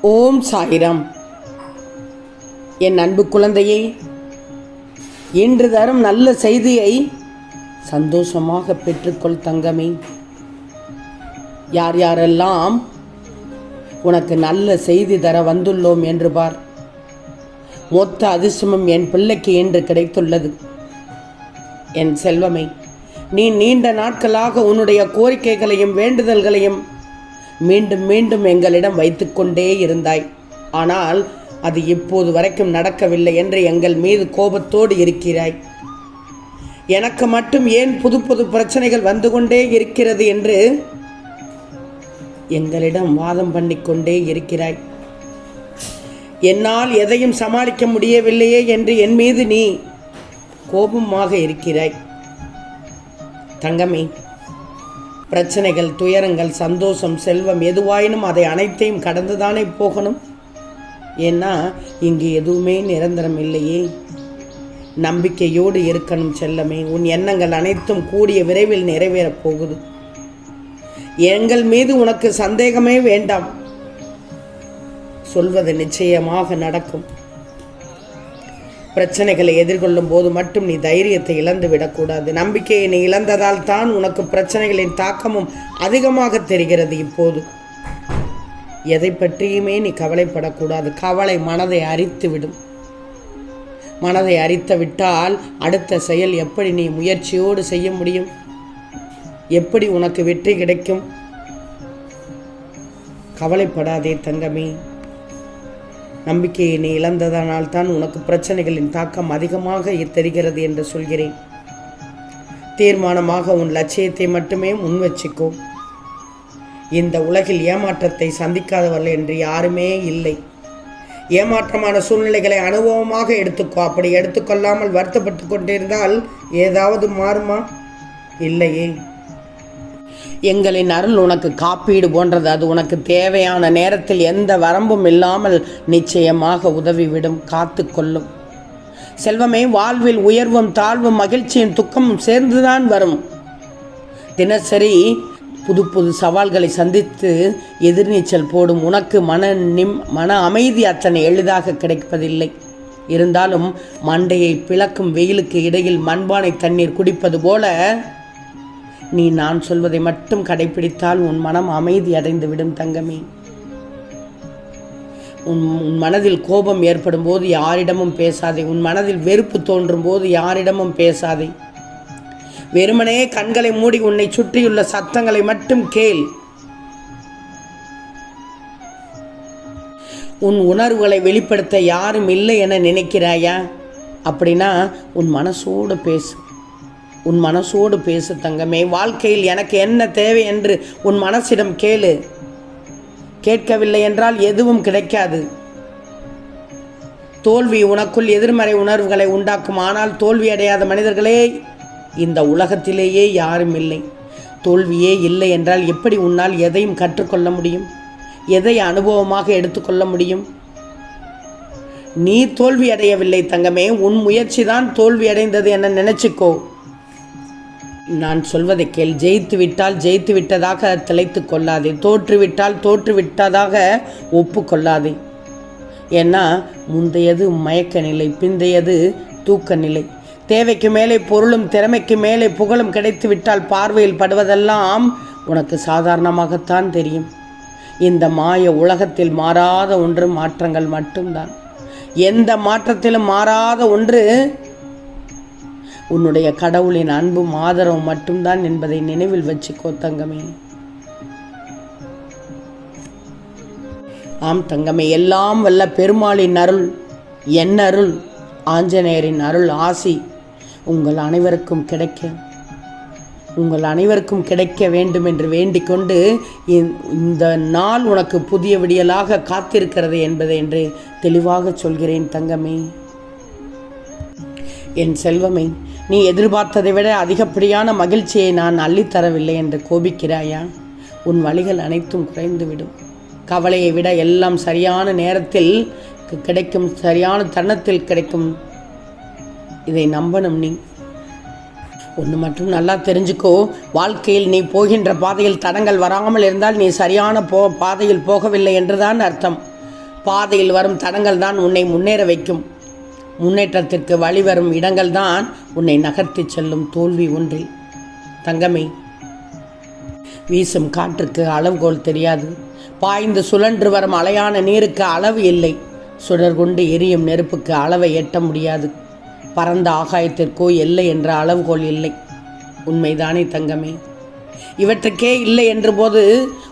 ஓம் சாயிரம். என் அன்பு குழந்தையே இன்று தரும் நல்ல செய்தியை சந்தோஷமாக பெற்றுக்கொள் தங்கமே. யார் யாரெல்லாம் உனக்கு நல்ல செய்தி தர வந்துள்ளோம் என்று பார். மொத்த அதிர்ஷ்டமும் என் பிள்ளைக்கு என்று கிடைத்துள்ளது. என் செல்வமே நீ நீண்ட நாட்களாக உன்னுடைய கோரிக்கைகளையும் வேண்டுதல்களையும் மீண்டும் மீண்டும் எங்களிடம் வைத்துக்கொண்டே இருந்தாய். ஆனால் அது இப்போது வரைக்கும் நடக்கவில்லை என்று எங்கள் மீது கோபத்தோடு இருக்கிறாய். எனக்கு மட்டும் ஏன் புது புது பிரச்சனைகள் வந்து கொண்டே இருக்கிறது என்று எங்களிடம் வாதம் பண்ணிக்கொண்டே இருக்கிறாய். என்னால் எதையும் சமாளிக்க முடியவில்லையே என்று என் மீது நீ கோபமாக இருக்கிறாய். தங்கமே பிரச்சனைகள் துயரங்கள் சந்தோஷம் செல்வம் எதுவாயினும் அதை அனைத்தையும் கடந்துதானே போகணும்? ஏன்னா இங்கு எதுவுமே நிரந்தரம் இல்லையே. நம்பிக்கையோடு இருக்கணும் செல்லமே. உன் எண்ணங்கள் அனைத்தும் கூடிய விரைவில் நிறைவேறப் போகுது. எங்கள் மீது உனக்கு சந்தேகமே வேண்டாம். சொல்வது நிச்சயமாக நடக்கும். பிரச்சனைகளை எதிர்கொள்ளும் போது மட்டும் நீ தைரியத்தை இழந்து விடக்கூடாது. நம்பிக்கையை நீ இழந்ததால் தான் உனக்கு பிரச்சனைகளின் தாக்கமும் அதிகமாக தெரிகிறது இப்போது. எதை பற்றியுமே நீ கவலைப்படக்கூடாது. கவலை மனதை அரித்து விடும் மனதை அரித்து விட்டால் அடுத்த செயல் எப்படி நீ முயற்சியோடு செய்ய முடியும்? எப்படி உனக்கு வெற்றி கிடைக்கும்? கவலைப்படாதே தங்கமே. நம்பிக்கையை நீ இழந்ததனால் தான் உனக்கு பிரச்சனைகளின் தாக்கம் அதிகமாக தெரிகிறது என்று சொல்கிறேன். தீர்மானமாக உன் லட்சியத்தை மட்டுமே முன் வச்சுக்கோ. இந்த உலகில் ஏமாற்றத்தை சந்திக்காதவர்கள் என்று யாருமே இல்லை. ஏமாற்றமான சூழ்நிலைகளை அனுபவமாக எடுத்துக்கோ. அப்படி எடுத்துக்கொள்ளாமல் வருத்தப்பட்டு கொண்டிருந்தால் ஏதாவது மாறுமா? இல்லையே. எங்களின் அருள் உனக்கு காப்பீடு போன்றது. அது உனக்கு தேவையான நேரத்தில் எந்த வரம்பும் இல்லாமல் நிச்சயமாக உதவிவிடும். காத்து கொள்ளும். செல்வமே வாழ்வில் உயர்வும் தாழ்வும் மகிழ்ச்சியும் துக்கமும் சேர்ந்துதான் வரும். தினசரி புது புது சவால்களை சந்தித்து எதிர்நீச்சல் போடும் உனக்கு மன நிம் மன அமைதி அத்தனை எளிதாக கிடைப்பதில்லை. இருந்தாலும் மண்டையை பிளக்கும் வெயிலுக்கு இடையில் மண்பானை தண்ணீர் குடிப்பது போல நீ நான் சொல்வதை மட்டும் கடைபிடித்தால் உன் மனம் அமைதி அடைந்து விடும் தங்கமே. உன் உன் மனதில் கோபம் ஏற்படும் போது யாரிடமும் பேசாதே. உன் மனதில் வெறுப்பு தோன்றும் போது யாரிடமும் பேசாதே. வெறுமனே கண்களை மூடி உன்னை சுற்றியுள்ள சத்தங்களை மட்டும் கேள். உன் உணர்வுகளை வெளிப்படுத்த யாரும் இல்லை என நினைக்கிறாயா? அப்படின்னா உன் மனசோடு பேசு. உன் மனசோடு பேசு தங்கமே. வாழ்க்கையில் எனக்கு என்ன தேவை என்று உன் மனசிடம் கேளு. கேட்கவில்லை என்றால் எதுவும் கிடைக்காது. தோல்வி உனக்குள் எதிர்மறை உணர்வுகளை உண்டாக்கும். ஆனால் தோல்வி அடையாத மனிதர்களே இந்த உலகத்திலேயே யாரும் இல்லை. தோல்வியே இல்லை என்றால் எப்படி உன்னால் எதையும் கற்றுக்கொள்ள முடியும்? எதை அனுபவமாக எடுத்துக்கொள்ள முடியும்? நீ தோல்வி அடையவில்லை தங்கமே. உன் முயற்சி தான் தோல்வி அடைந்தது என நினைச்சுக்கோ. நான் சொல்வதை கேள். ஜெயித்து விட்டால் ஜெயித்து விட்டதாக திளைத்து கொள்ளாதே. தோற்றுவிட்டால் தோற்றுவிட்டதாக ஒப்புக்கொள்ளாதே. ஒப்பு கொள்ளாதே ஏன்னா முந்தையது மயக்க நிலை பிந்தையது தூக்க நிலை தேவைக்கு மேலே பொருளும் திறமைக்கு மேலே புகழும் கிடைத்து விட்டால் பார்வையில் படுவதெல்லாம் உனக்கு சாதாரணமாகத்தான் தெரியும். இந்த மாய உலகத்தில் மாறாத ஒன்று மாற்றங்கள் மட்டும்தான். எந்த மாற்றத்திலும் மாறாத ஒன்று உன்னுடைய கடவுளின் அன்பும் ஆதரவும் மட்டும்தான் என்பதை நினைவில் வச்சுக்கோ தங்கமே. ஆம் தங்கமே எல்லாம் வல்ல பெருமாளின் அருள் என் அருள் ஆஞ்சநேயரின் அருள் ஆசி உங்கள் அனைவருக்கும் கிடைக்க உங்கள் அனைவருக்கும் கிடைக்க வேண்டும் என்று வேண்டிக் கொண்டு இந்த நாள் உனக்கு புதிய விடியலாக காத்திருக்கிறது என்பதை என்று தெளிவாக சொல்கிறேன் தங்கமே. என் செல்வமே நீ எதிர்பார்த்ததை விட அதிகப்படியான மகிழ்ச்சியை நான் அள்ளித்தரவில்லை என்று கோபிக்கிறாயா? உன் வழிகள் அனைத்தும் குறைந்துவிடும். கவலையை விட எல்லாம் சரியான நேரத்தில் கிடைக்கும் சரியான தருணத்தில் கிடைக்கும். இதை நம்பணும் நீ. ஒன்று மட்டும் நல்லா தெரிஞ்சுக்கோ. வாழ்க்கையில் நீ போகின்ற பாதையில் தடங்கள் வராமல் இருந்தால் நீ சரியான போ பாதையில் போகவில்லை என்றுதான் அர்த்தம். பாதையில் வரும் தடங்கள் தான் உன்னை முன்னேற வைக்கும். முன்னேற்றத்திற்கு வழிவரும் இடங்கள் தான் உன்னை நகர்த்தி செல்லும் தோல்வி ஒன்றில். தங்கமே வீசும் காற்றுக்கு அளவுகோல் தெரியாது. பாய்ந்து சுழன்று வரும் அலையான நீருக்கு அளவு இல்லை. சுடர் கொண்டு எரியும் நெருப்புக்கு அளவை எட்ட முடியாது. பரந்த ஆகாயத்திற்கோ இல்லை என்ற அளவுகோல் இல்லை. உண்மைதானே தங்கமே? இவற்றுக்கே இல்லை என்ற போது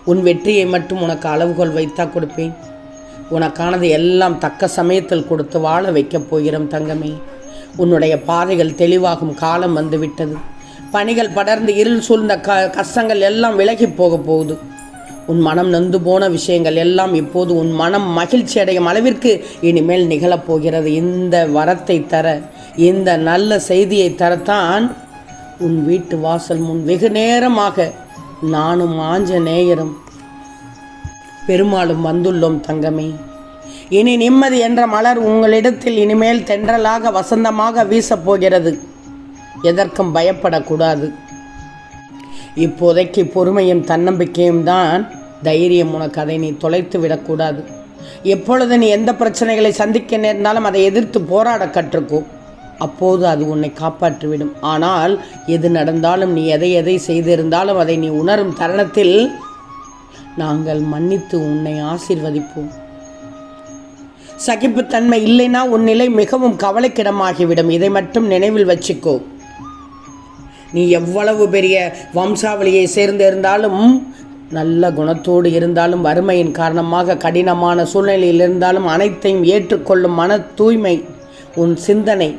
உன் வெற்றியை மட்டும் உனக்கு அளவுகோல் வைத்தா கொடுப்பேன். உனக்கானது எல்லாம் தக்க சமயத்தில் கொடுத்து வாழ வைக்கப் போகிறோம் தங்கமே. உன்னுடைய பாதைகள் தெளிவாகும் காலம் வந்துவிட்டது. பணிகள் படர்ந்து இருள் சூழ்ந்த க கஷ்டங்கள் எல்லாம் விலகி போக போகுது. உன் மனம் நொந்து போன விஷயங்கள் எல்லாம் இப்போது உன் மனம் மகிழ்ச்சி அடையும் அளவிற்கு இனிமேல் நிகழப்போகிறது இந்த வரத்தை தர இந்த நல்ல செய்தியை தரத்தான் உன் வீட்டு வாசல் முன் வெகு நேரமாக நானும் ஆஞ்சநேயரும் பெருமாளும் வந்துள்ளோம் தங்கமே. இனி நிம்மதி என்ற மலர் உங்களிடத்தில் இனிமேல் தென்றலாக வசந்தமாக வீசப்போகிறது. எதற்கும் பயப்படக்கூடாது. இப்போதைக்கு பொறுமையும் தன்னம்பிக்கையும் தான் தைரியம் உனக்கு அதை நீ தொலைத்து விடக்கூடாது. எப்பொழுது நீ எந்த பிரச்சனைகளை சந்திக்க நேர்ந்தாலும் அதை எதிர்த்து போராட கற்றுக்கோ. அப்போது அது உன்னை காப்பாற்றிவிடும். ஆனால் எது நடந்தாலும் நீ எதை எதை செய்திருந்தாலும் அதை நீ உணரும் தருணத்தில் நாங்கள் மன்னித்து உன்னை ஆசிர்வதிப்போம். சகிப்புத்தன்மை இல்லைன்னா உன் நிலை மிகவும் கவலைக்கிடமாகிவிடும். இதை மட்டும் நினைவில் வச்சுக்கோ. நீ எவ்வளவு பெரிய வம்சாவளியை சேர்ந்து இருந்தாலும் நல்ல குணத்தோடு இருந்தாலும் வறுமையின் காரணமாக கடினமான சூழ்நிலையில் இருந்தாலும் அனைத்தையும் ஏற்றுக்கொள்ளும் மன தூய்மை உன் சிந்தனை.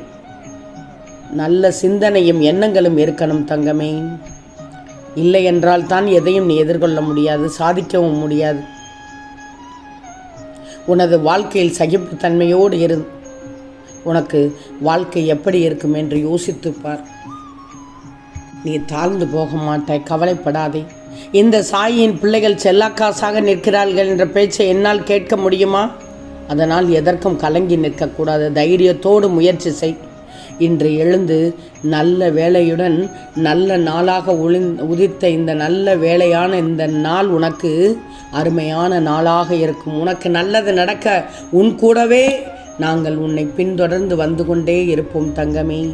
நல்ல சிந்தனையும் எண்ணங்களும் இருக்கணும் தங்கமே. இல்லை என்றால் தான் எதையும் நீ எதிர்கொள்ள முடியாது சாதிக்கவும் முடியாது. உனது வாழ்க்கையில் சகிப்புத்தன்மையோடு இரு. உனக்கு வாழ்க்கை எப்படி இருக்கும் என்று யோசித்துப் பார். நீ தாழ்ந்து போக மாட்டாய் கவலைப்படாதே. இந்த சாயின் பிள்ளைகள் செல்லாக்காசாக நிற்கிறார்கள் என்ற பேச்சை என்னால் கேட்க முடியுமா? அதனால் எதற்கும் கலங்கி நிற்கக்கூடாது. தைரியத்தோடு முயற்சி செய். இன்று எழுந்து நல்ல வேலையுடன் நல்ல நாளாக ஒளிந் உதித்த இந்த நல்ல வேலையான இந்த நாள் உனக்கு அருமையான நாளாக இருக்கும். உனக்கு நல்லது நடக்க உன் கூடவே நாங்கள் உன்னை பின்தொடர்ந்து வந்து கொண்டே இருப்போம் தங்கமே.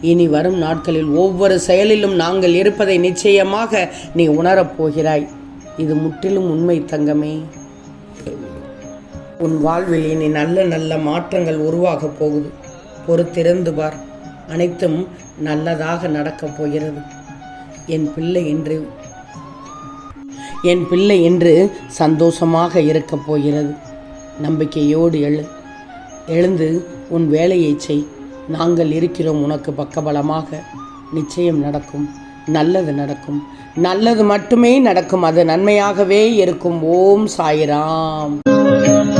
இனி வரும் நாட்களில் ஒவ்வொரு செயலிலும் நாங்கள் இருப்பதை நிச்சயமாக நீ உணரப் போகிறாய். இது முற்றிலும் உண்மை தங்கமே. உன் வாழ்வில் இனி நல்ல நல்ல மாற்றங்கள் உருவாகப் போகுது. பொறுத்திருந்து பார். அனைத்தும் நல்லதாக நடக்கப் போகிறது. என் பிள்ளை என்று என் பிள்ளை என்று சந்தோஷமாக இருக்கப் போகிறது. நம்பிக்கையோடு எழு எழுந்து உன் வேலையை செய். நாங்கள் இருக்கிறோம் உனக்கு பக்கபலமாக. நிச்சயம் நடக்கும். நல்லது நடக்கும். நல்லது மட்டுமே நடக்கும். அது நன்மையாகவே இருக்கும். ஓம் சாய்ராம்.